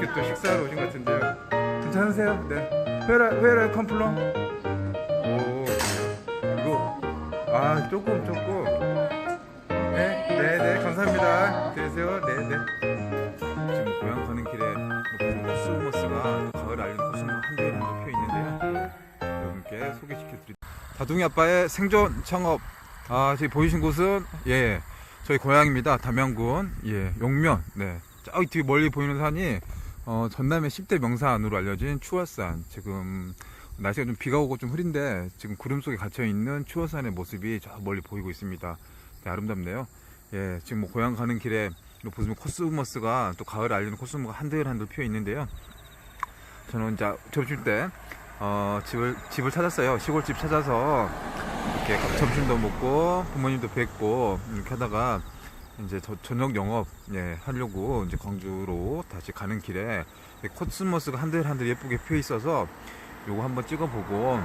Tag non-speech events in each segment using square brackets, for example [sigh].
맛있게 또 식사하러 오신 것 같은데요. 괜찮으세요? 네. 회라 회라 컴플러. 오 이거 아 조금 조금. 네, 네, 네, 감사합니다. 드세요. 네, 네. 지금 고향 가는 길에 코스모스가 가을 알리는 코스모 한 대에 한대 펴 있는데요. 여러분께 소개시켜드립니다. 다둥이 아빠의 생존 창업. 아, 저기 보이신 곳은 예, 저희 고향입니다. 담양군 예, 용면. 네, 저기 뒤 멀리 보이는 산이 어, 전남의 10대 명산으로 알려진 추월산. 지금 날씨가 좀 비가 오고 좀 흐린데 지금 구름 속에 갇혀 있는 추월산의 모습이 저 멀리 보이고 있습니다. 네, 아름답네요. 예, 지금 뭐 고향 가는 길에 이거 보시면 코스모스가 또 가을 알리는 코스모스가 한들 한들 피어 있는데요. 저는 이제 점심 때 어, 집을 집을 찾았어요. 시골집 찾아서 이렇게 점심도 먹고 부모님도 뵙고 이렇게 하다가 이제 저, 저녁 영업 예, 하려고 이제 광주로 다시 가는 길에 이 코스모스가 한들 한들 예쁘게 피어 있어서 요거 한번 찍어보고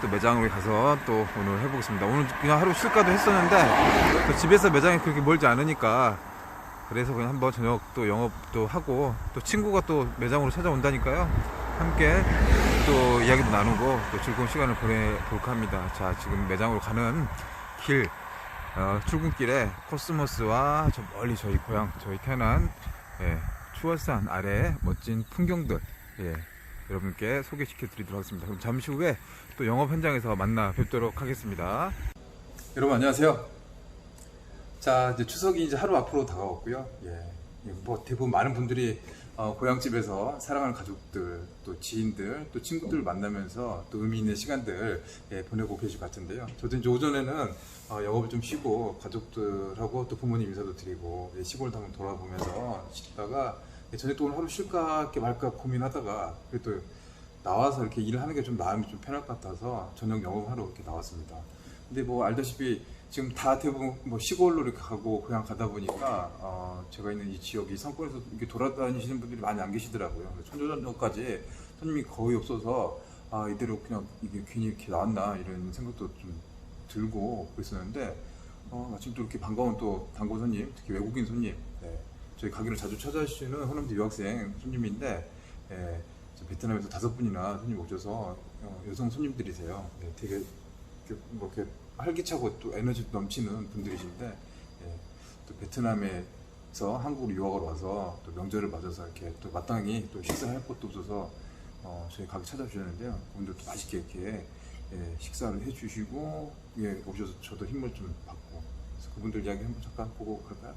또 매장으로 가서 또 오늘 해보겠습니다. 오늘 그냥 하루 쉴까도 했었는데 또 집에서 매장이 그렇게 멀지 않으니까 그래서 그냥 한번 저녁 또 영업도 하고 또 친구가 또 매장으로 찾아온다니까요. 함께 또 이야기도 나누고 또 즐거운 시간을 보내볼까 합니다. 자, 지금 매장으로 가는 길, 어, 출근길에 코스모스와 저 멀리 저희 고향, 저희 태어난 예, 추월산 아래 멋진 풍경들, 예, 여러분께 소개시켜 드리도록 하겠습니다. 그럼 잠시 후에 또 영업 현장에서 만나 뵙도록 하겠습니다. 여러분 안녕하세요. 자 이제 추석이 이제 하루 앞으로 다가왔고요. 예, 뭐 대부분 많은 분들이 어, 고향집에서 사랑하는 가족들, 또 지인들, 또 친구들 만나면서 또 의미 있는 시간들 예, 보내고 계실 것 같은데요. 저도 이제 오전에는 어, 영업을 좀 쉬고 가족들하고 또 부모님 인사도 드리고 예, 시골도 한번 돌아보면서 쉬다가 예, 저녁 또 오늘 하루 쉴까 말까 고민하다가 그래도 나와서 이렇게 일을 하는 게 좀 마음이 좀 편할 것 같아서 저녁 영업하러 이렇게 나왔습니다. 근데 뭐 알다시피 지금 다 대부분 뭐 시골로 이렇게 가고 그냥 가다 보니까 어 제가 있는 이 지역이 상권에서 이렇게 돌아다니시는 분들이 많이 안 계시더라고요. 천조전까지 손님이 거의 없어서 아 이대로 그냥 이게 괜히 이렇게 나왔나 이런 생각도 좀 들고 그랬었는데 어 마침 또 이렇게 반가운 또 단골 손님, 특히 외국인 손님, 네. 저희 가게를 자주 찾아주시는 호남대 유학생 손님인데 예, 저 베트남에서 다섯 분이나 손님 오셔서 어, 여성 손님들이세요. 네, 되게 이렇게 뭐 이렇게 활기차고 또 에너지 넘치는 분들이신데 예, 또 베트남에서 한국으로 유학을 와서 또 명절을 맞아서 이렇게 또 마땅히 또 식사할 것도 없어서 어, 저희 가게 찾아주셨는데요. 또 맛있게 이렇게 예, 식사를 해주시고 예, 오셔서 저도 힘을 좀 받고 그래서 그분들 이야기 한번 잠깐 보고 그럴까요?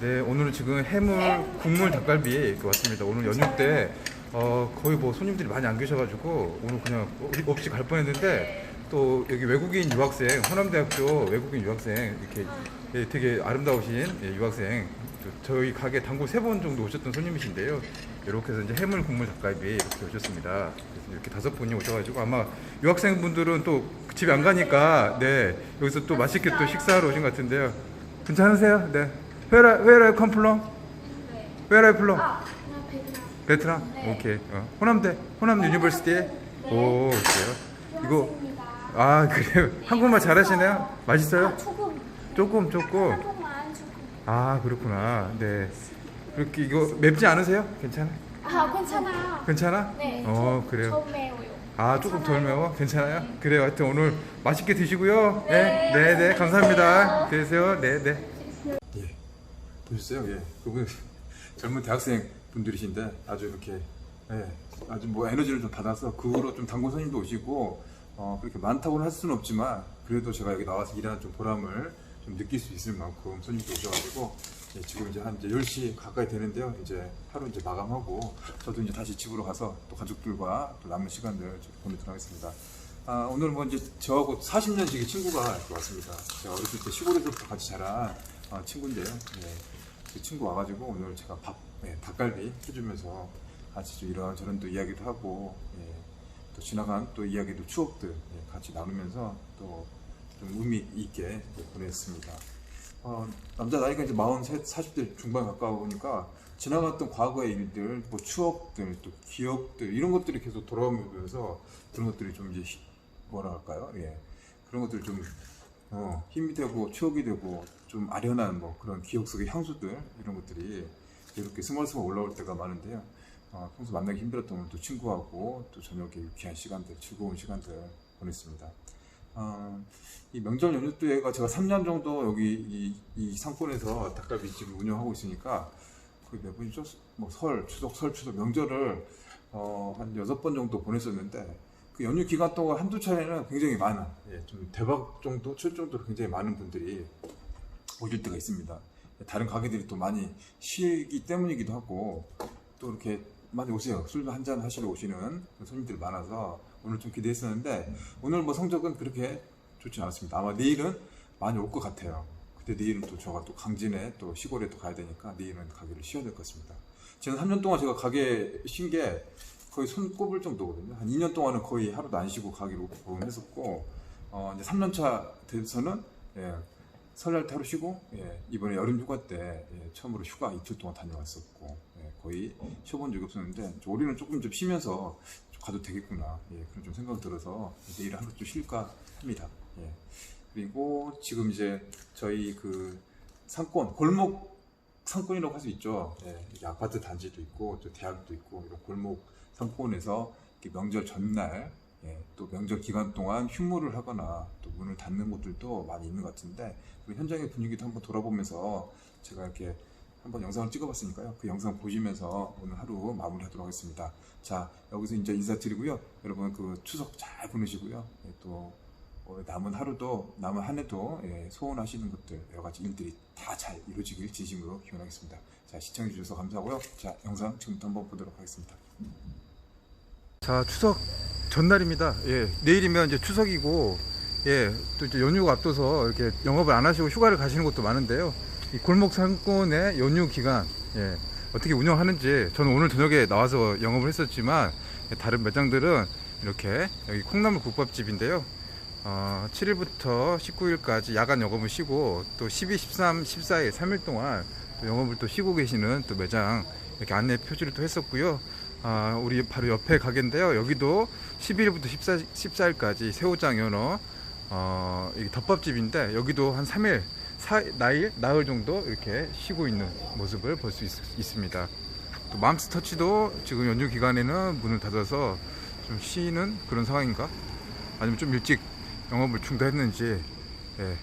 네, 오늘은 지금 해물 국물 닭갈비 왔습니다. 오늘 연휴 때 어, 거의 뭐 손님들이 많이 안 계셔가지고 오늘 그냥 없이 갈 뻔했는데 또 여기 외국인 유학생 호남대학교 외국인 유학생 이렇게 예, 되게 아름다우신 예, 유학생 또 저희 가게 단골 세 번 정도 오셨던 손님이신데요. 이렇게 해서 이제 해물 국물 닭갈비 이렇게 오셨습니다. 그래서 이렇게 다섯 분이 오셔가지고 아마 유학생분들은 또 집에 안 가니까 네 여기서 또 맛있게 또 식사하러 오신 것 같은데요. 괜찮으세요? 네. Where are, where are you come from? Where are you from? 아, 나 베트남. 베트남? 네. 오케이. 어. 호남대, 호남 유니버시티에? 오, 그래요? 이거. 아, 그래요? 한국말 잘하시나요? 맛있어요? 아, 조금. 조금, 조금. 한국만 조금. 아, 그렇구나. 네. 그렇게 이거 맵지 않으세요? 괜찮아? 아, 괜찮아요. 괜찮아? 네. 어, 저, 그래요. 저 매워요. 아, 조금 덜 괜찮아요. 매워? 괜찮아요? 그래요. 하여튼 오늘 맛있게 드시고요. 네, 네, 네. 감사합니다. 드세요. 네, 네. 예. 보셨어요? 예. 그분 [laughs] 젊은 대학생 분들이신데 아주 이렇게 예. 아주 뭐 에너지를 좀 받아서 그 후로 좀 단골 손님도 오시고 어, 그렇게 많다고는 할 수는 없지만 그래도 제가 여기 나와서 일하는 좀 보람을 좀 느낄 수 있을 만큼 손님도 오셔가지고 예, 지금 이제 한 이제 10시 가까이 되는데요. 이제 하루 이제 마감하고 저도 이제 다시 집으로 가서 또 가족들과 또 남은 시간들 좀 보내도록 하겠습니다. 아, 오늘 뭐 이제 저하고 40년지기 친구가 왔습니다. 제가 어렸을 때 시골에서부터 같이 자란 어, 친구인데요. 예, 그 친구 와가지고 오늘 제가 밥, 예, 닭갈비 해주면서 같이 좀 이런저런 또 이야기도 하고, 예, 또 지나간 또 이야기도 추억들 예, 같이 나누면서 또 좀 의미 있게 또 보냈습니다. 어, 남자 나이가 이제 43, 40대 중반 가까우니까 지나갔던 과거의 일들, 뭐 추억들, 또 기억들 이런 것들이 계속 돌아오면서 그런 것들이 좀 이제 히- 뭐라 할까요? 예. 그런 것들 좀 어, 힘이 되고 추억이 되고 좀 아련한 뭐 그런 기억 속의 향수들 이런 것들이 이렇게 스멀스멀 올라올 때가 많은데요. 어, 평소 만나기 힘들었던 오늘 또 친구하고 또 저녁에 유쾌한 시간들, 즐거운 시간들 보냈습니다. 어, 이 명절 연휴 때가 제가 3년 정도 여기 이, 이 상권에서 닭갈비집을 운영하고 있으니까 거의 매번이죠. 뭐 설, 추석, 설, 추석 명절을 어, 한 여섯 번 정도 보냈었는데 그 연휴 기간 동안 한두 차례는 굉장히 많은 예, 좀 대박 정도 칠 정도로 굉장히 많은 분들이 오실 때가 있습니다. 다른 가게들이 또 많이 쉬기 때문이기도 하고 또 이렇게 많이 오세요. 술한잔 하시러 오시는 손님들이 많아서 오늘 좀 기대했었는데 오늘 뭐 성적은 그렇게 좋지 않았습니다. 아마 내일은 많이 올 것 같아요. 그때 내일은 또 제가 또 강진에 또 시골에 또 가야 되니까 내일은 가게를 쉬어야 될 것 같습니다. 지난 3년 동안 제가 가게 쉰 게 거의 손 꼽을 정도거든요. 한 2년 동안은 거의 하루도 안 쉬고 가게를 오픈했었고 어, 이제 3년 차 돼서는 예, 설날 때 하루 쉬고 예, 이번에 여름 휴가 때 예, 처음으로 휴가 이틀 동안 다녀왔었고 예, 거의 쉬어본 적이 없었는데 저 올해는 조금 좀 쉬면서 좀 가도 되겠구나 예, 그런 좀 생각 들어서 내일 하루 좀 쉴까 합니다. 예. 그리고 지금 이제 저희 그 상권 골목 상권이라고 할 수 있죠. 예, 이게 아파트 단지도 있고 또 대학도 있고 이런 골목 상권에서 명절 전날 예, 또 명절 기간 동안 휴무를 하거나 또 문을 닫는 곳들도 많이 있는 것 같은데 그 현장의 분위기도 한번 돌아보면서 제가 이렇게 한번 영상을 찍어봤으니까요. 그 영상 보시면서 오늘 하루 마무리하도록 하겠습니다. 자 여기서 이제 인사드리고요. 여러분 그 추석 잘 보내시고요. 예, 또 어, 남은 하루도 남은 한 해도 예, 소원하시는 것들 여러 가지 일들이 다 잘 이루어지길 진심으로 기원하겠습니다. 자 시청해 주셔서 감사하고요. 자 영상 지금부터 한번 보도록 하겠습니다. 자 추석 전날입니다. 예 내일이면 이제 추석이고 예 또 이제 연휴가 앞둬서 이렇게 영업을 안 하시고 휴가를 가시는 곳도 많은데요. 이 골목 상권의 연휴 기간 예 어떻게 운영하는지 저는 오늘 저녁에 나와서 영업을 했었지만 예, 다른 매장들은 이렇게 여기 콩나물 국밥집인데요. 어, 7일부터 19일까지 야간 영업을 쉬고 또 12, 13, 14일 3일 동안 또 영업을 또 쉬고 계시는 또 매장 이렇게 안내 표지를 또 했었고요. 아, 우리 바로 옆에 가게인데요. 여기도 11일부터 14, 14일까지 새우장 연어 어, 이 덮밥집인데 여기도 한 3일, 4, 나일, 나흘 정도 이렇게 쉬고 있는 모습을 볼 수 있습니다. 또 맘스터치도 지금 연휴 기간에는 문을 닫아서 좀 쉬는 그런 상황인가? 아니면 좀 일찍 영업을 중단했는지 예,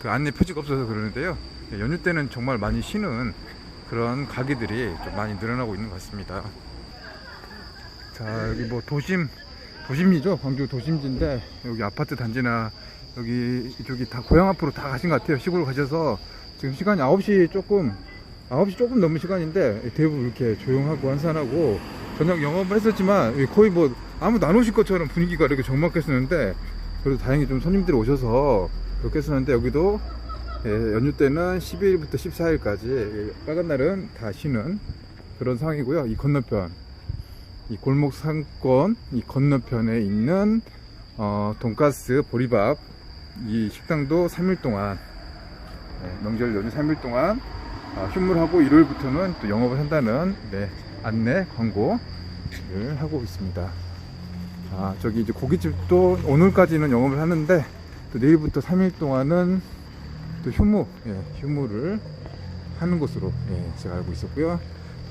그 안내 표지가 없어서 그러는데요. 예, 연휴 때는 정말 많이 쉬는 그런 가게들이 좀 많이 늘어나고 있는 것 같습니다. 자 여기 뭐 도심 도심이죠. 광주 도심지인데 여기 아파트 단지나 여기 이쪽이 다 고향 앞으로 다 가신 것 같아요. 시골 가셔서 지금 시간이 9시 조금 9시 조금 넘은 시간인데 대부분 이렇게 조용하고 한산하고 저녁 영업을 했었지만 거의 뭐 아무도 안 오실 것처럼 분위기가 이렇게 적막했었는데 그래도 다행히 좀 손님들이 오셔서 그렇게 했었는데 여기도 예, 연휴 때는 12일부터 14일까지 빨간 날은 다 쉬는 그런 상황이고요. 이 건너편 이 골목 상권 이 건너편에 있는 어, 돈가스 보리밥 이 식당도 3일 동안 네, 명절 연휴 3일 동안 어, 휴무하고 일요일부터는 또 영업을 한다는 네, 안내 광고를 하고 있습니다. 아 저기 이제 고깃집도 오늘까지는 영업을 하는데 또 내일부터 3일 동안은 또 휴무 예, 휴무를 하는 곳으로 예, 제가 알고 있었고요.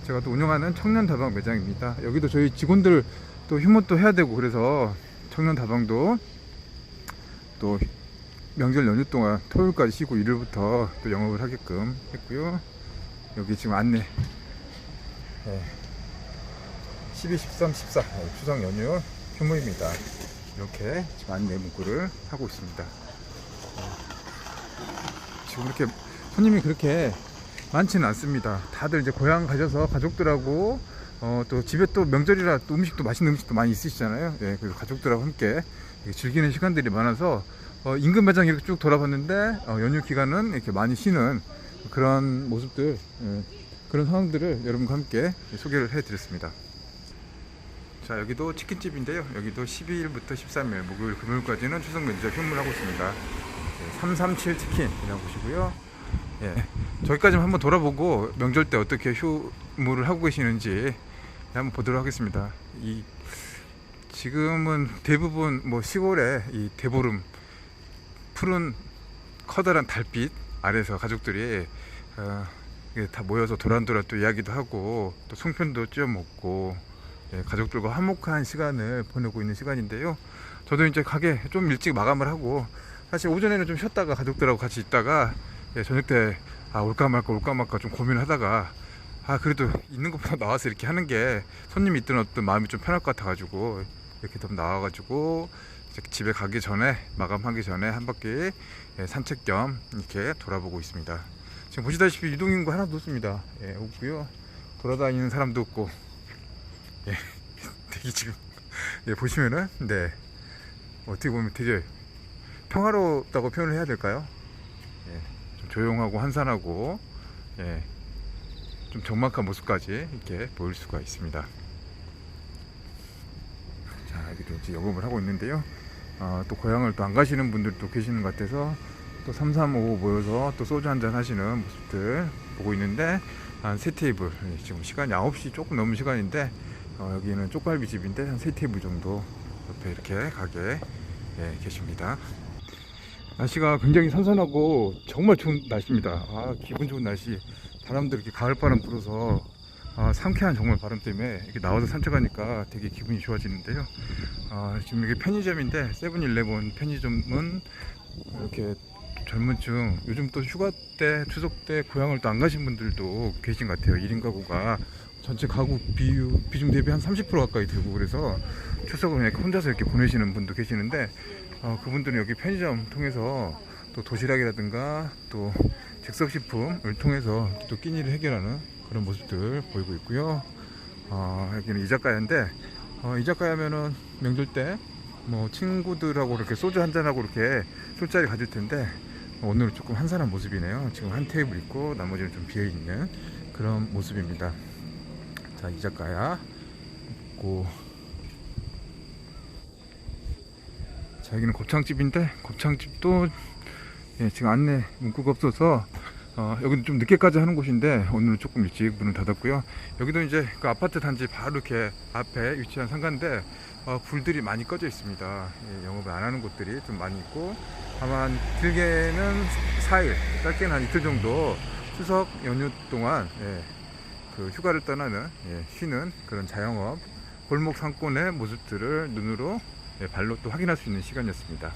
제가 또 운영하는 청년 다방 매장입니다. 여기도 저희 직원들 또 휴무 또 해야 되고 그래서 청년 다방도 또 명절 연휴 동안 토요일까지 쉬고 일요일부터 또 영업을 하게끔 했고요. 여기 지금 안내 예, 12, 13, 14 예, 추석 연휴 휴무입니다. 이렇게 지금 안내 문구를 하고 있습니다. 예, 지금 이렇게 손님이 그렇게 많지는 않습니다. 다들 이제 고향 가셔서 가족들하고 어, 또 집에 또 명절이라 또 음식도 맛있는 음식도 많이 있으시잖아요. 예, 그래서 가족들하고 함께 즐기는 시간들이 많아서 어, 인근 매장 이렇게 쭉 돌아봤는데 어, 연휴 기간은 이렇게 많이 쉬는 그런 모습들 예, 그런 상황들을 여러분과 함께 소개를 해드렸습니다. 자 여기도 치킨집인데요. 여기도 12일부터 13일 목요일 금요일까지는 추석 면접 휴무를 하고 있습니다. 예, 337 치킨이라고 보시고요. 예, 저기까지 한번 돌아보고 명절 때 어떻게 휴무를 하고 계시는지 한번 보도록 하겠습니다. 이 지금은 대부분 뭐 시골에 이 대보름 푸른 커다란 달빛 아래서 가족들이 어, 다 모여서 도란도란 또 이야기도 하고 또 송편도 찌어 먹고 예, 가족들과 화목한 시간을 보내고 있는 시간인데요. 저도 이제 가게 좀 일찍 마감을 하고 사실 오전에는 좀 쉬었다가 가족들하고 같이 있다가 예, 저녁 때 아, 올까 말까 올까 말까 좀 고민을 하다가 아 그래도 있는 것보다 나와서 이렇게 하는 게 손님이 있든 어떤 마음이 좀 편할 것 같아가지고 이렇게 좀 나와가지고 집에 가기 전에 마감하기 전에 한 바퀴 예, 산책 겸 이렇게 돌아보고 있습니다. 지금 보시다시피 유동인구 하나도 없습니다. 예, 없고요. 돌아다니는 사람도 없고 예, [laughs] 되게 지금 예, 보시면은 네 어떻게 보면 되게 평화롭다고 표현을 해야 될까요? 예, 좀 조용하고 한산하고 예, 좀 적막한 모습까지 이렇게 보일 수가 있습니다. 자 여기도 이제 영업을 하고 있는데요. 아, 또 고향을 또 안 가시는 분들도 계시는 것 같아서 또 335 모여서 또 소주 한잔 하시는 모습들 보고 있는데 한 세 테이블 예, 지금 시간이 9시 조금 넘은 시간인데 어, 여기는 쪽갈비 집인데 한 세 테이블 정도 옆에 이렇게 가게 예, 계십니다. 날씨가 굉장히 선선하고 정말 좋은 날씨입니다. 아, 기분 좋은 날씨. 바람도 이렇게 가을바람 불어서 아, 상쾌한 정말 바람 때문에 이렇게 나와서 산책하니까 되게 기분이 좋아지는데요. 아, 지금 이게 편의점인데 세븐일레븐 편의점은 이렇게 젊은 층 요즘 또 휴가 때 추석 때 고향을 또 안 가신 분들도 계신 것 같아요. 1인 가구가 전체 가구 비유 비중 대비 한 30% 가까이 되고 그래서 추석을 그냥 혼자서 이렇게 보내시는 분도 계시는데 어, 그분들은 여기 편의점 통해서 또 도시락이라든가 또 즉석식품을 통해서 또 끼니를 해결하는 그런 모습들 보이고 있고요. 어, 여기는 이자카야인데 어, 이자카야면은 명절 때 뭐 친구들하고 이렇게 소주 한잔 하고 이렇게 술자리 가질 텐데 오늘은 조금 한산한 모습이네요. 지금 한 테이블 있고 나머지는 좀 비어 있는 그런 모습입니다. 자 이자카야 있고 자 여기는 곱창집인데 곱창집도 예, 지금 안내 문구가 없어서 어, 여기는 좀 늦게까지 하는 곳인데 오늘은 조금 일찍 문을 닫았고요. 여기도 이제 그 아파트 단지 바로 이렇게 앞에 위치한 상가인데 어, 불들이 많이 꺼져 있습니다. 예, 영업을 안 하는 곳들이 좀 많이 있고 한 길게는 4일, 짧게는 한 이틀 정도 추석 연휴 동안 예, 그 휴가를 떠나는 예, 쉬는 그런 자영업 골목 상권의 모습들을 눈으로 예, 발로 또 확인할 수 있는 시간이었습니다.